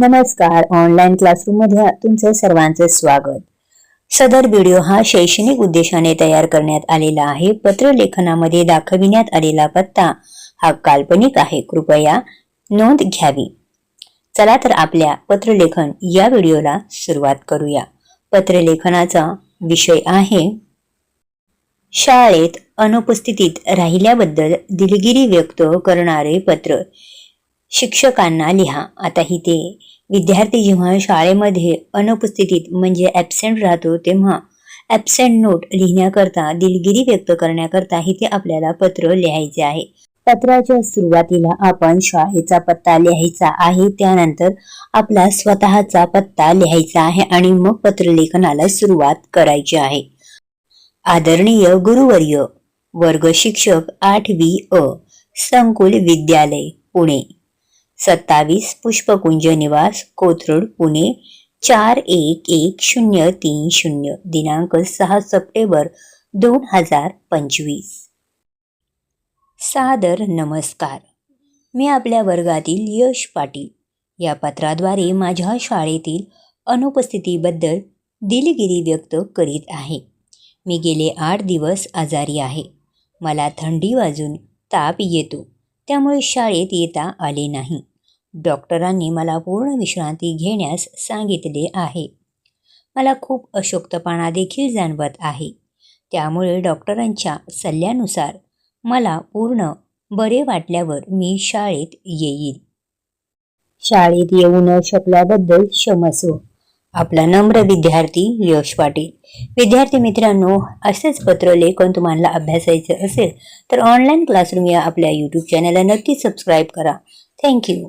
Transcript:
नमस्कार. ऑनलाईन क्लासरूममध्ये तुमचं सर्वांचं स्वागत. सदर व्हिडिओ हा शैक्षणिक उद्देशाने तयार करण्यात आलेला आहे. पत्रलेखनामध्ये दाखविण्यात आलेला पत्ता हा काल्पनिक आहे. कृपया नोंद घ्यावी. चला तर आपल्या पत्रलेखन या व्हिडिओला सुरुवात करूया. पत्रलेखनाचा विषय आहे शाळेत अनुपस्थितीत राहिल्याबद्दल दिलगिरी व्यक्त करणारे पत्र. शिक्षकांना लिहा. आताही ते विद्यार्थी जेव्हा शाळेमध्ये अनुपस्थितीत म्हणजे ॲबसेंट राहतो तेव्हा ॲबसेंट नोट लिहिण्याकरता दिलगिरी व्यक्त करण्याकरता इथे आपल्याला पत्र लिहायचे आहे. पत्राच्या सुरुवातीला आपण शाळेचा पत्ता लिहायचा आहे त्यानंतर आपला स्वतःचा पत्ता लिहायचा आहे आणि मग पत्रलेखनाला सुरुवात करायची आहे. आदरणीय गुरुवर्य वर्ग शिक्षक आठवी अ संकुल विद्यालय पुणे. सत्तावीस पुष्पकुंज निवास कोथरूड पुणे चार एक एक शून्य तीन शून्य दिनांक सहा सप्टेंबर दोन हजार पंचवीस. सादर नमस्कार. मी आपल्या वर्गातील यश पाटील. या पत्राद्वारे माझ्या शाळेतील अनुपस्थितीबद्दल दिलगिरी व्यक्त करीत आहे. मी गेले आठ दिवस आजारी आहे. मला थंडी वाजून ताप येतो. त्यामुळे शाळेत येता आले नाही. डॉक्टरांनी मला पूर्ण विश्रांती घेण्यास सांगितले आहे. मला खूप अशोक्तपणा देखील जाणवत आहे. त्यामुळे डॉक्टरांच्या सल्ल्यानुसार मला पूर्ण बरे वाटल्यावर मी शाळेत येईल शाळेत येऊ न शकल्याबद्दल क्षमस्व. आपला नम्र विद्यार्थी यश पाटील. विद्यार्थी मित्रांनो असेच पत्र लेखन तुम्हाला अभ्यासायचं असेल तर ऑनलाईन क्लासरूम या आपल्या यूट्यूब चॅनलला नक्की सबस्क्राईब करा. थँक्यू